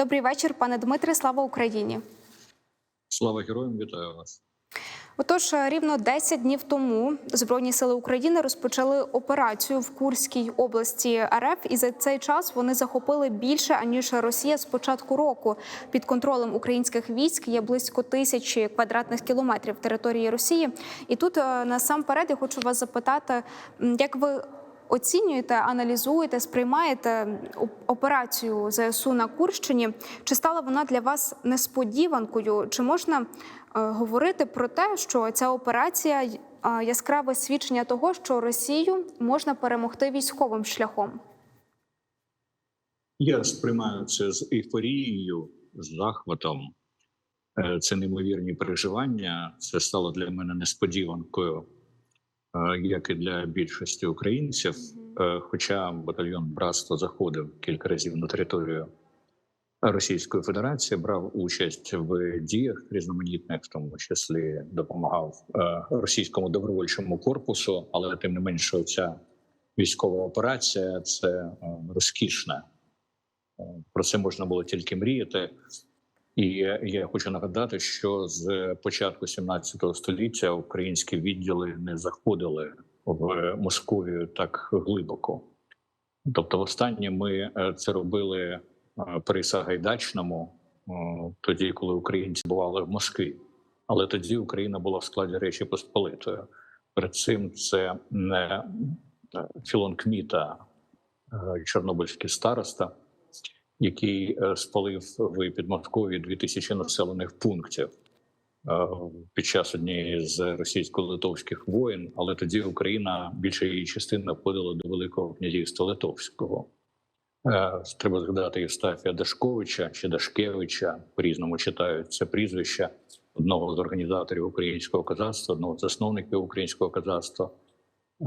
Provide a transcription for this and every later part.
Добрий вечір, пане Дмитре. Слава Україні. Слава героям, вітаю вас. Отож, рівно 10 днів тому Збройні сили України розпочали операцію в Курській області РФ, і за цей час вони захопили більше аніж Росія з початку року. Під контролем українських військ є близько тисячі квадратних кілометрів території Росії. І тут е, насамперед я хочу вас запитати, як ви оцінюєте, аналізуєте, сприймаєте операцію ЗСУ на Курщині? Чи стала вона для вас несподіванкою? Чи можна е, говорити про те, що ця операція е, яскраве свідчення того, що Росію можна перемогти військовим шляхом? Я сприймаю це з ейфорією, з захватом. Е, Це неймовірні переживання. Це стало для мене несподіванкою, як і для більшості українців. Е, Хоча батальйон братство заходив кілька разів на територію Російської Федерації, брав участь в діях різноманітних, в тому числі допомагав е, російському добровольчому корпусу, але тим не менше, ця військова операція це е, розкішна. Е, Про це можна було тільки мріяти. І я хочу нагадати, що з початку 17 століття українські відділи не заходили в Московію так глибоко. Тобто, востаннє ми е, це робили е, при Сагайдачному, е, тоді, коли українці бували в Москві. Але тоді Україна була в складі Речі Посполитої. Перед цим це не Філон Кміта, чорнобильський староста, який е, спалив в Підмосков'ї 2000 населених пунктів е, під час однієї з російсько-литовських воєн. Але тоді Україна більша її частина входила до Великого князівства Литовського. Е, Треба згадати Євстафія Дашковича чи Дашкевича, по-різному читають це прізвище одного з організаторів українського козацтва, одного з засновників українського козацтва.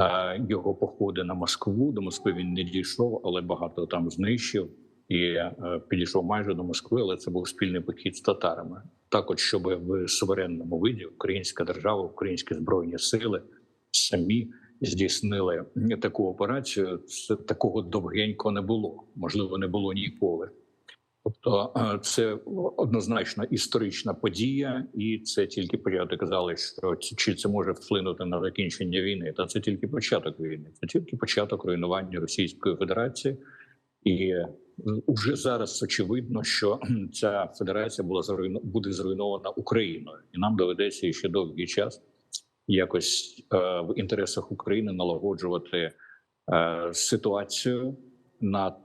Е, Його походи на Москву. До Москви він не дійшов, але багато там знищив і е, підійшов майже до Москви. Але це був спільний похід з татарами. Так, от щоб в суверенному виді українська держава, українські збройні сили самі здійснили таку операцію. Це такого довгенько не було. Можливо, не було ніколи. Тобто, е, це однозначно історична подія, і це тільки початок. Казали, що чи це може вплинути на закінчення війни? Та це тільки початок війни, це тільки початок руйнування Російської Федерації, і вже зараз очевидно, що ця федерація була зруйно- буде зруйнована Україною, і нам доведеться ще довгий час якось е, в інтересах України налагоджувати е, ситуацію на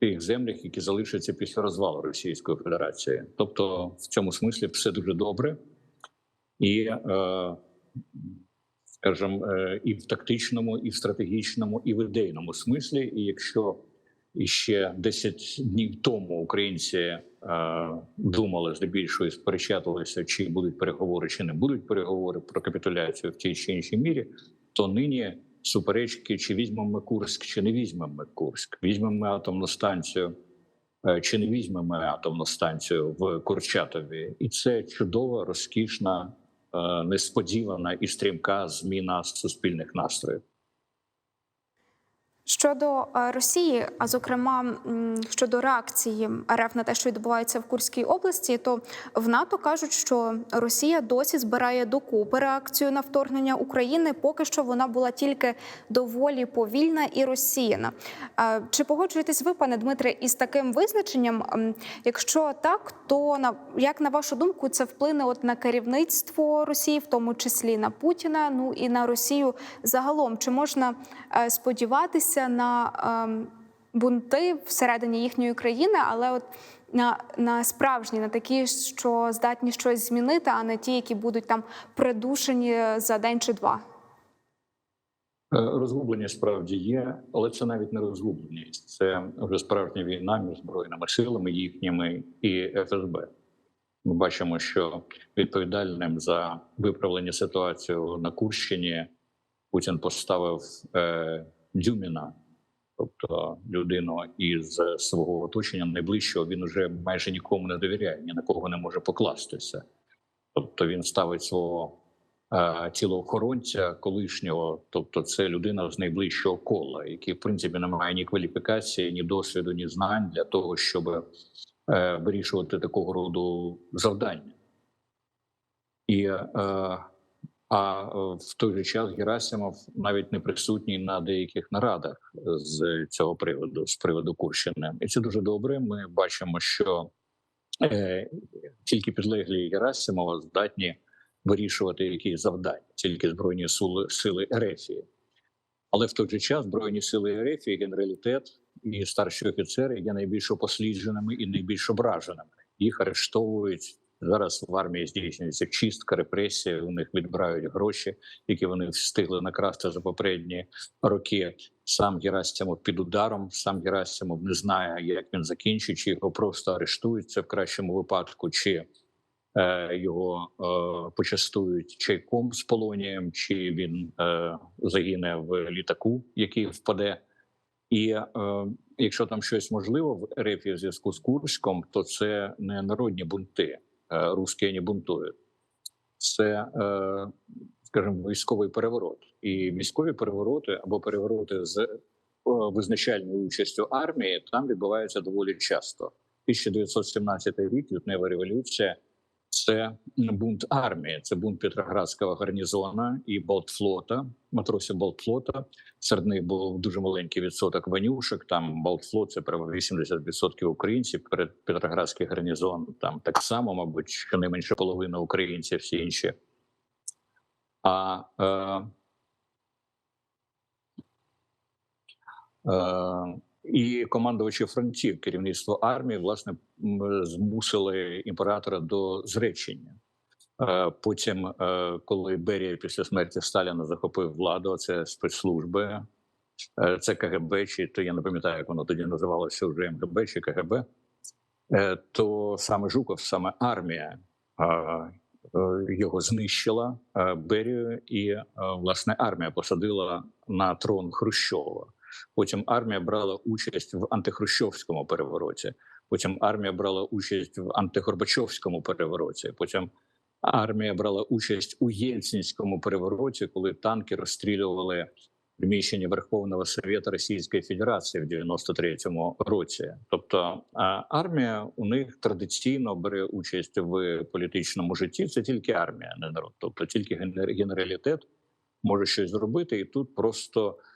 тих землях, які залишаться після розвалу Російської Федерації. Тобто, в цьому смислі все дуже добре, і, е, скажімо, е, і в тактичному, і в стратегічному, і в ідейному смислі. І якщо іще 10 днів тому українці е, думали здебільшого і сперечатувалися, чи будуть переговори, чи не будуть переговори про капітуляцію в тій чи іншій мірі, то нині суперечки, чи візьмемо ми Курськ, чи не візьмемо ми Курськ, візьмемо ми атомну станцію, е, чи не візьмемо ми атомну станцію в Курчатові, і це чудова, розкішна, е, несподівана і стрімка зміна суспільних настроїв. Щодо е, Росії, а зокрема щодо реакції РФ на те, що відбувається в Курській області, то в НАТО кажуть, що Росія досі збирає докупи реакцію на вторгнення України. Поки що вона була тільки доволі повільна і розсіяна. Е, Чи погоджуєтесь ви, пане Дмитре, із таким визначенням? Якщо так, то на як на вашу думку це вплине от на керівництво Росії, в тому числі на Путіна, ну і на Росію загалом? Чи можна е, сподіватися на ем, бунти всередині їхньої країни, але от на, на справжні, на такі, що здатні щось змінити, а не ті, які будуть там придушені за день чи два? Е, Розгубленість справді є, але це навіть не розгубленість. Це вже справжня війна між збройними силами їхніми і ФСБ. Ми бачимо, що відповідальним за виправлення ситуації на Курщині Путін поставив е, Дюміна, тобто людину із свого оточення найближчого. Він уже майже нікому не довіряє, ні на кого не може покластися. Тобто він ставить свого е, тілоохоронця колишнього, тобто це людина з найближчого кола, який в принципі не має ні кваліфікації, ні досвіду, ні знань для того, щоб е, вирішувати такого роду завдання. І, е, а е, в той же час Герасимов навіть не присутній на деяких нарадах з цього приводу, з приводу Курщини. І це дуже добре. Ми бачимо, що е, тільки підлеглі Герасимова здатні вирішувати якісь завдання, тільки збройні сили, сили Ерефії. Але в той же час збройні сили Ерефії, генералітет і старші офіцери є найбільш опослідженими і найбільш ображеними. Їх арештовують зараз. В армії здійснюється чистка, репресія. У них відбирають гроші, які вони встигли накрасти за попередні роки. Сам Герасимов під ударом. Сам Герасимов не знає, як він закінчить, чи його просто арештують це в кращому випадку, чи е, його е, почастують чайком з полонієм, чи він е, загине в літаку, який впаде. І е, якщо там щось можливо в РФ в зв'язку з Курськом, то це не народні бунти, русські не бунтують. Це, е, скажімо, військовий переворот. І військові перевороти або перевороти з е, визначальною участю армії там відбуваються доволі часто. 1917 рік, лютнева революція. Це бунт армії, це бунт Петроградського гарнізона і Балтфлота, матросів Балтфлота. Серед них був дуже маленький відсоток ванюшок. Там Балтфлот це право 80% українців. Перед Петроградський гарнізон там так само, мабуть, щонайменше половина українців, всі інші. А е, е, і командувачі фронтів, керівництво армії, власне, змусили імператора до зречення. Е, Потім, е, коли Берія після смерті Сталіна захопив владу, це спецслужби, е, це КГБ, чи то я не пам'ятаю, як воно тоді називалося вже МГБ чи КГБ, то саме Жуков, саме армія його знищила Берію, і власне армія посадила на трон Хрущова. Потім армія брала участь в антихрущовському перевороті. Потім армія брала участь в антигорбачовському перевороті. Потім армія брала участь у Єльцинському перевороті, коли танки розстрілювали приміщення Верховного Совєту Російської Федерації в 93-му році. Тобто армія у них традиційно бере участь в політичному житті. Це тільки армія, не народ. Тобто тільки генералітет може щось зробити, і тут просто е,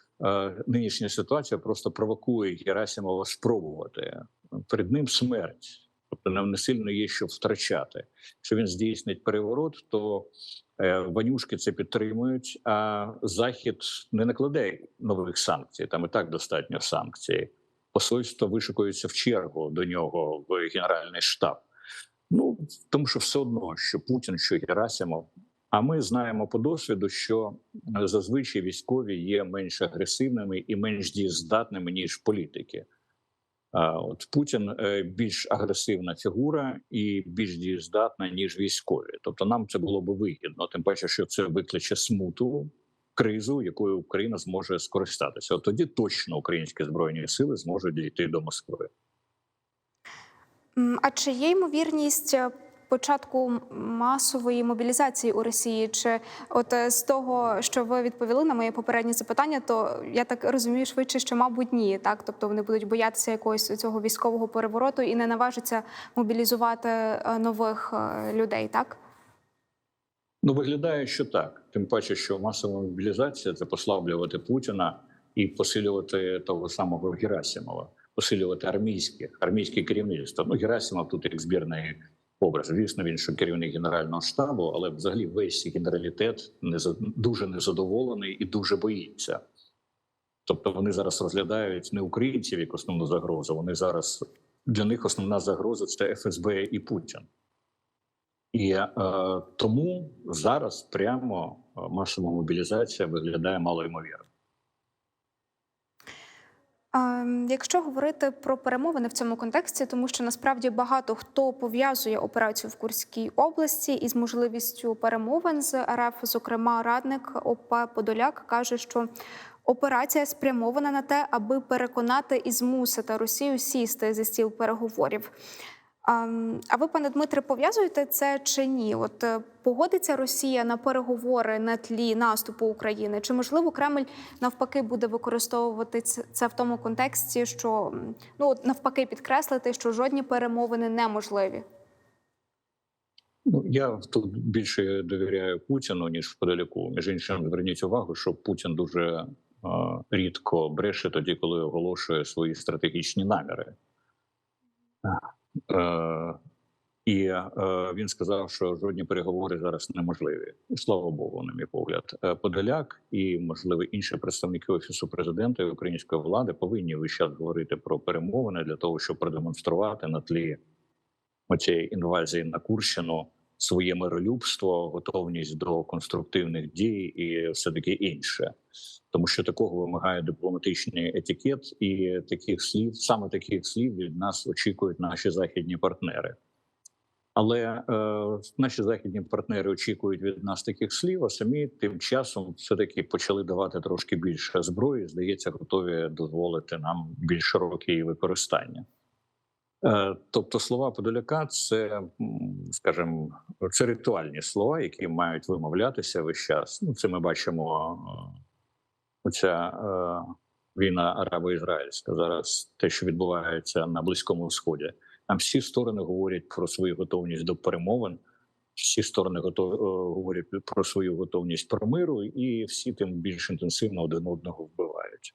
нинішня ситуація просто провокує Герасимова спробувати. Перед ним смерть. Тобто нам не сильно є що втрачати. Якщо він здійснить переворот, то е, ванюшки це підтримують, а захід не накладе нових санкцій. Там і так достатньо санкцій. Посольство вишикується в чергу до нього в генеральний штаб. Ну тому що все одно, що Путін, що Герасимов. А ми знаємо по досвіду, що е, зазвичай військові є менш агресивними і менш дієздатними ніж політики. От Путін е, більш агресивна фігура і більш дієздатна ніж військові. Тобто, нам це було би вигідно. Тим паче, що це викличе смуту, кризу, якою Україна зможе скористатися. От тоді точно українські збройні сили зможуть дійти до Москви. А чи є ймовірність е, початку масової мобілізації у Росії? Чи от е, з того, що ви відповіли на моє попереднє запитання, то я так розумію швидше, що мабуть ні, так тобто вони будуть боятися якогось цього військового перевороту і не наважаться мобілізувати е, нових е, людей, так? Ну виглядає, що так. Тим паче, що масова мобілізація це послаблювати Путіна і посилювати того самого Герасимова, посилювати армійське армійське керівництво. Ну Герасимов тут як збірний образ. Звісно, він що керівник генерального штабу, але взагалі весь генералітет не дуже незадоволений і дуже боїться. Тобто вони зараз розглядають не українців як основну загрозу. Вони зараз для них основна загроза це ФСБ і Путін. І е, тому зараз прямо е, масова мобілізація виглядає малоймовірно. А, Якщо говорити про перемовини в цьому контексті, тому що насправді багато хто пов'язує операцію в Курській області із можливістю перемовин з РФ, зокрема, радник ОП Подоляк каже, що операція спрямована на те, аби переконати і змусити Росію сісти за стіл переговорів. А, ви, пане Дмитре, пов'язуєте це чи ні? От е, погодиться Росія на переговори на тлі наступу України? Чи можливо Кремль навпаки буде використовувати це в тому контексті, що ну навпаки підкреслити, що жодні перемовини неможливі? Ну я тут більше довіряю Путіну ніж подалеку. Між іншим, зверніть увагу, що Путін дуже е, рідко бреше тоді, коли оголошує свої стратегічні наміри. Е, і е, він сказав, що жодні переговори зараз неможливі. І слава Богу, на мій погляд. Е, Подоляк і можливо інші представники офісу президента і української влади повинні весь час говорити про перемовини для того, щоб продемонструвати на тлі цієї інвазії на Курщину своє миролюбство, готовність до конструктивних дій і все таке інше, тому що такого вимагає дипломатичний етикет, і таких слів, саме таких слів від нас очікують наші західні партнери. Але е, наші західні партнери очікують від нас таких слів, а самі тим часом все таки почали давати трошки більше зброї. Здається, готові дозволити нам більш широке її використання. Е, Тобто слова Подоляка, це скажімо, це ритуальні слова, які мають вимовлятися весь час. Ну, це ми бачимо. е, Оця е, війна арабо-ізраїльська зараз, те, що відбувається на близькому сході. Там всі сторони говорять про свою готовність до перемовин. Всі сторони готові говорять про свою готовність про миру, і всі тим більш інтенсивно один одного вбивають.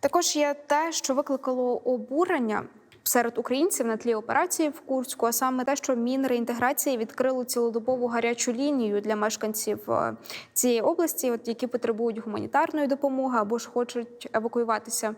Також є те, що викликало обурення серед українців на тлі операції в Курську, а саме те, що Мінреінтеграції відкрило цілодобову гарячу лінію для мешканців е, цієї області, от які потребують гуманітарної допомоги або ж хочуть евакуюватися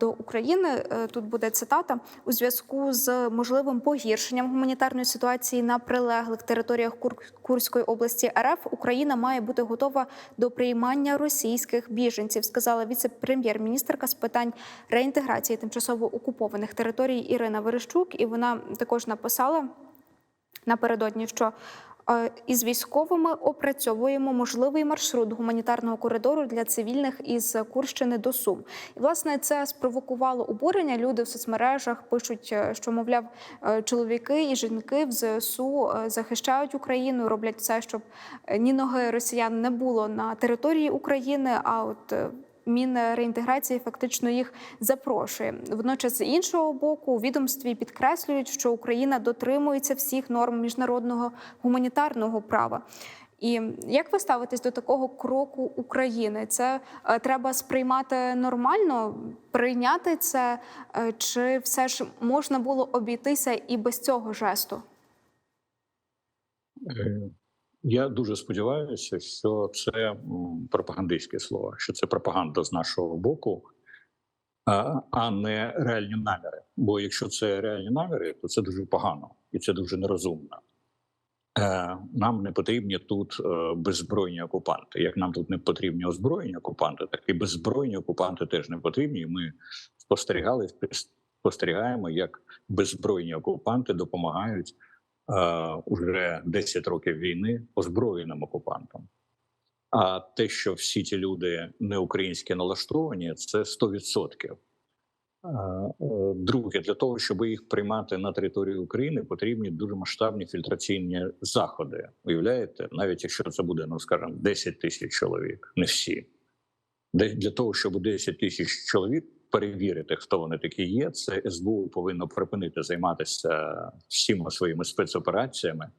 до України. Е, Тут буде цитата у зв'язку з можливим погіршенням гуманітарної ситуації на прилеглих територіях Кур- Курської області РФ. Україна має бути готова до приймання російських біженців, сказала віце-прем'єр-міністрка з питань реінтеграції тимчасово окупованих територій Ірина Верещук. І вона також написала напередодні, що із військовими опрацьовуємо можливий маршрут гуманітарного коридору для цивільних із Курщини до Сум. І власне це спровокувало обурення. Люди в соцмережах пишуть, е, що мовляв е, чоловіки і жінки в ЗСУ е, захищають Україну, роблять все, щоб е, ні ноги росіян не було на території України. А от е, Мінреінтеграції фактично їх запрошує. Водночас, з іншого боку, у відомстві підкреслюють, що Україна дотримується всіх норм міжнародного гуманітарного права. І як ви ставитесь до такого кроку України? Це е, треба сприймати нормально, прийняти це, е, чи все ж можна було обійтися і без цього жесту? Я дуже сподіваюся, що це м, пропагандистські слова, що це пропаганда з нашого боку, а, не реальні наміри. Бо якщо це реальні наміри, то це дуже погано і це дуже нерозумно. Е, Нам не потрібні тут е, беззбройні окупанти. Як нам тут не потрібні озброєні окупанти, так і беззбройні окупанти теж не потрібні. Ми спостерігали, спостерігаємо, як беззбройні окупанти допомагають уже 10 років війни озброєним окупантам. А те, що всі ті люди не українські налаштовані, це 100%. Е, е, Друге, для того, щоб їх приймати на території України, потрібні дуже масштабні фільтраційні заходи. Уявляєте, навіть якщо це буде, ну скажімо, 10 тисяч чоловік, не всі. Для того, щоб 10 тисяч чоловік перевірити, хто вони такі є, це СБУ повинно припинити займатися всіма своїми спецопераціями.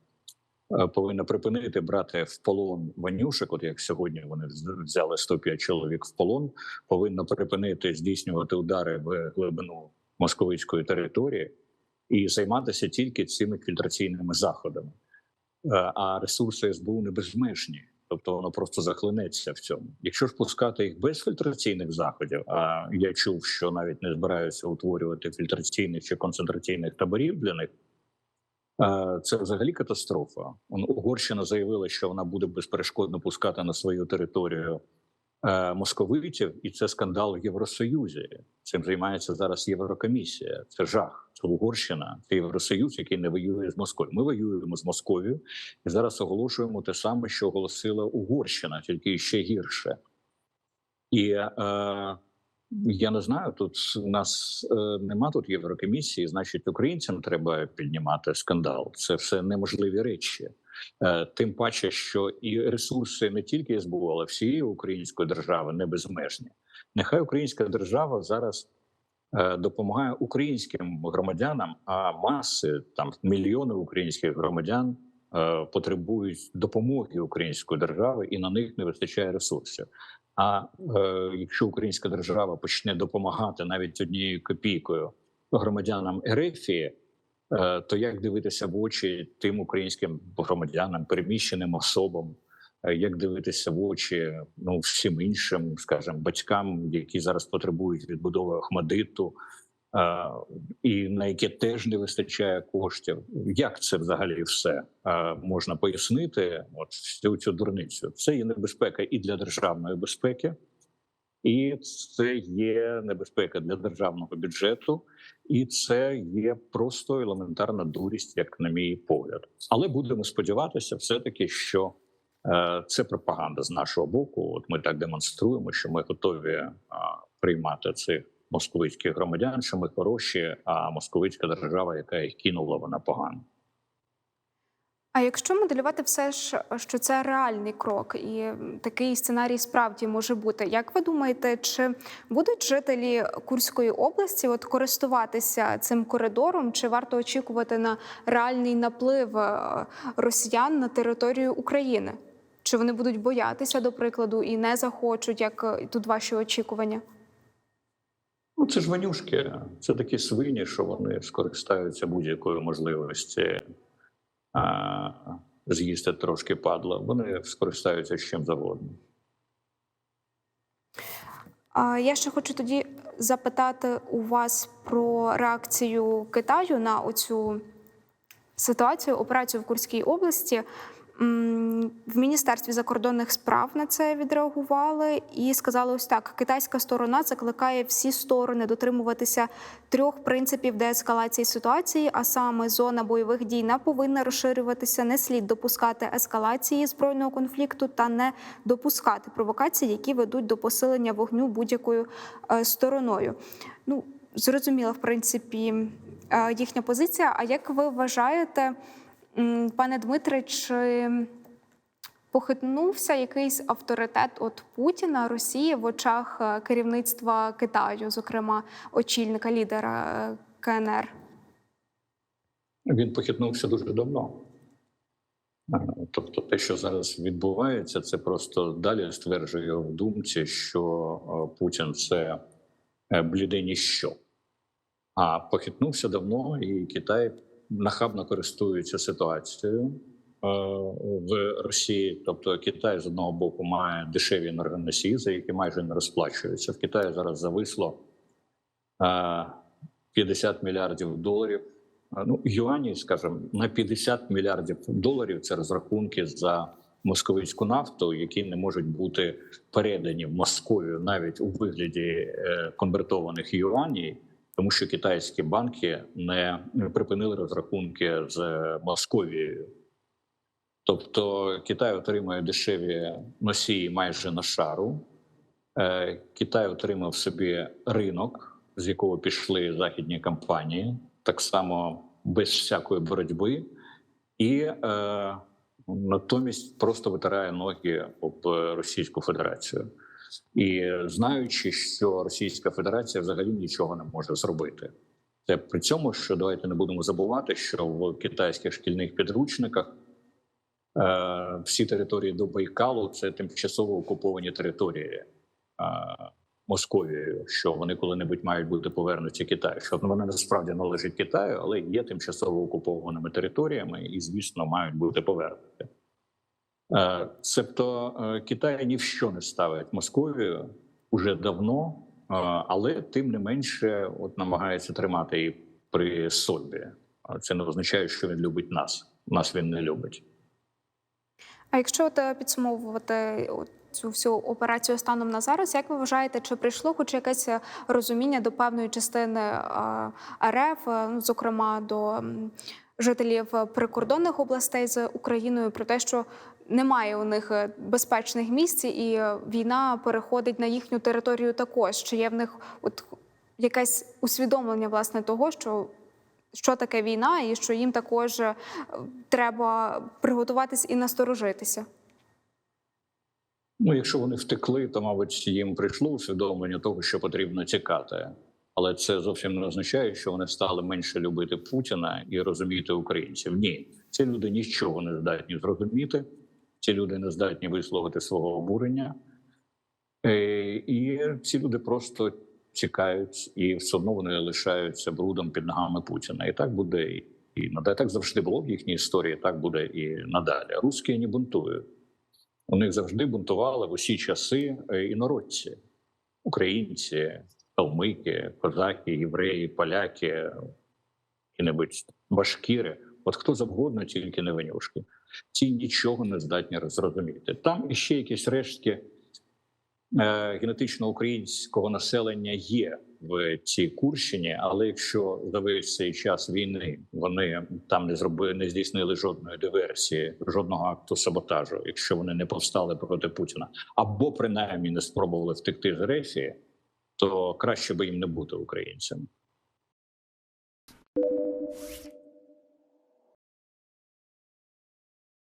е, Повинна припинити брати в полон ванюшек, от як сьогодні вони взяли 105 чоловік в полон. Повинна припинити здійснювати удари в глибину московицької території і займатися тільки цими фільтраційними заходами. Е, А ресурси СБУ не безмежні, тобто воно просто захлинеться в цьому. Якщо ж пускати їх без фільтраційних заходів, а я чув, що навіть не збираються утворювати фільтраційних чи концентраційних таборів для них. Це взагалі катастрофа. Угорщина заявила, що вона буде безперешкодно пускати на свою територію е, московитів, і це скандал в Євросоюзі. Цим займається зараз Єврокомісія. Це жах. Це Угорщина, це Євросоюз, який не воює з Москвою. Ми воюємо з Московією і зараз оголошуємо те саме, що оголосила Угорщина, тільки ще гірше. І е, Я не знаю. Тут у нас е, нема тут Єврокомісії, значить, українцям треба піднімати скандал. Це все неможливі речі. Е, тим паче, що і ресурси не тільки СБУ, але всієї української держави не безмежні. Нехай українська держава зараз допомагає українським громадянам, а маси там мільйони українських громадян е, потребують допомоги української держави, і на них не вистачає ресурсів. А е, якщо українська держава почне допомагати навіть однією копійкою громадянам Ерефії, е, то як дивитися в очі тим українським громадянам, переміщеним особам, е, як дивитися в очі ну всім іншим, скажімо, батькам, які зараз потребують відбудови Ахмадиту, е, і на яке теж не вистачає коштів. Як це взагалі все е, можна пояснити? От всю цю дурницю. Це є небезпека і для державної безпеки, і це є небезпека для державного бюджету, і це є просто елементарна дурість, як на мій погляд. Але будемо сподіватися, все таки, що е, це пропаганда з нашого боку. От ми так демонструємо, що ми готові е, приймати цих московицьких громадян, що ми хороші, а московицька держава, яка їх кинула, вона погана. А якщо моделювати все ж, що це реальний крок, і такий сценарій справді може бути, як ви думаєте, чи будуть жителі Курської області от користуватися цим коридором, чи варто очікувати на реальний наплив е, росіян на територію України? Чи вони будуть боятися, до прикладу, і не захочуть, як е, тут ваші очікування? Ну, це ж ванюшки, це такі свині, що вони скористаються будь-якою можливості а, з'їсти трошки падла. Вони скористаються з чим завгодно. Я ще хочу тоді запитати у вас про реакцію Китаю на оцю ситуацію, операцію в Курській області. В Міністерстві закордонних справ на це відреагували і сказали ось так: китайська сторона закликає всі сторони дотримуватися трьох принципів деескалації ситуації, а саме зона бойових дій не повинна розширюватися, не слід допускати ескалації збройного конфлікту та не допускати провокацій, які ведуть до посилення вогню будь-якою е, стороною. Ну зрозуміла, в принципі, е, їхня позиція. А як ви вважаєте? Пане Дмитре, чи похитнувся якийсь авторитет от Путіна Росії в очах е, керівництва Китаю, зокрема очільника лідера е, КНР? Він похитнувся дуже давно. Тобто, те, що зараз відбувається, це просто далі стверджує в думці, що е, Путін це е, бліде ніщо. А похитнувся давно, і Китай нахабно користується ситуацією е, в Росії. Тобто, Китай з одного боку має дешеві енергоносії, за які майже не розплачуються. В Китаї зараз зависло е, 50 мільярдів доларів. Е, Ну, юані, скажімо, на 50 мільярдів доларів це розрахунки за московицьку нафту, які не можуть бути передані в Московію навіть у вигляді е, конвертованих юанів, тому що китайські банки не припинили розрахунки з Московією. Тобто Китай отримує дешеві носії майже на шару. Е, Китай отримав собі ринок, з якого пішли західні компанії, так само без всякої боротьби, і е, натомість просто витирає ноги об Російську Федерацію. І знаючи, що Російська Федерація взагалі нічого не може зробити. Це при цьому, що давайте не будемо забувати, що в китайських шкільних підручниках е, всі території до Байкалу це тимчасово окуповані території е, Московією, що вони коли-небудь мають бути повернуті Китаю. Що вони насправді належать Китаю, але є тимчасово окупованими територіями і, звісно, мають бути повернуті. Е, Себто е, Китай ні в що не ставить Московію уже давно, е, але тим не менше, от намагається тримати її при собі. Це не означає, що він любить нас. Нас він не любить. А якщо от е, підсумовувати цю всю операцію станом на зараз, як ви вважаєте, чи прийшло хоч якесь е, розуміння до певної частини е, РФ, е, ну, зокрема до жителів прикордонних областей з Україною, про те, що немає у них е, безпечних місць, і е, війна переходить на їхню територію також. Чи є в них от якесь усвідомлення власне того, що, що таке війна, і що їм також е, треба приготуватись і насторожитися? Ну, якщо вони втекли, то мабуть їм прийшло усвідомлення того, що потрібно тікати. Але це зовсім не означає, що вони стали менше любити Путіна і розуміти українців. Ні, ці люди нічого не здатні зрозуміти. Ці люди не здатні висловити свого обурення, Е, і ці люди просто тікають, і все одно вони лишаються брудом під ногами Путіна. І так буде і і надалі. Так завжди було в їхній історії. Так буде і надалі. Русські не бунтують. У них завжди бунтували в усі часи е, інородці, українці, калмики, козаки, євреї, поляки, і-небудь башкіри. От хто завгодно, тільки не винюшки. Ці нічого не здатні зрозуміти. Там іще якісь рештки е, генетично українського населення є в цій Курщині, але якщо за весь цей час війни вони там не зробили, не здійснили жодної диверсії, жодного акту саботажу, якщо вони не повстали проти Путіна, або принаймні не спробували втекти з Рефії, то краще би їм не бути українцями.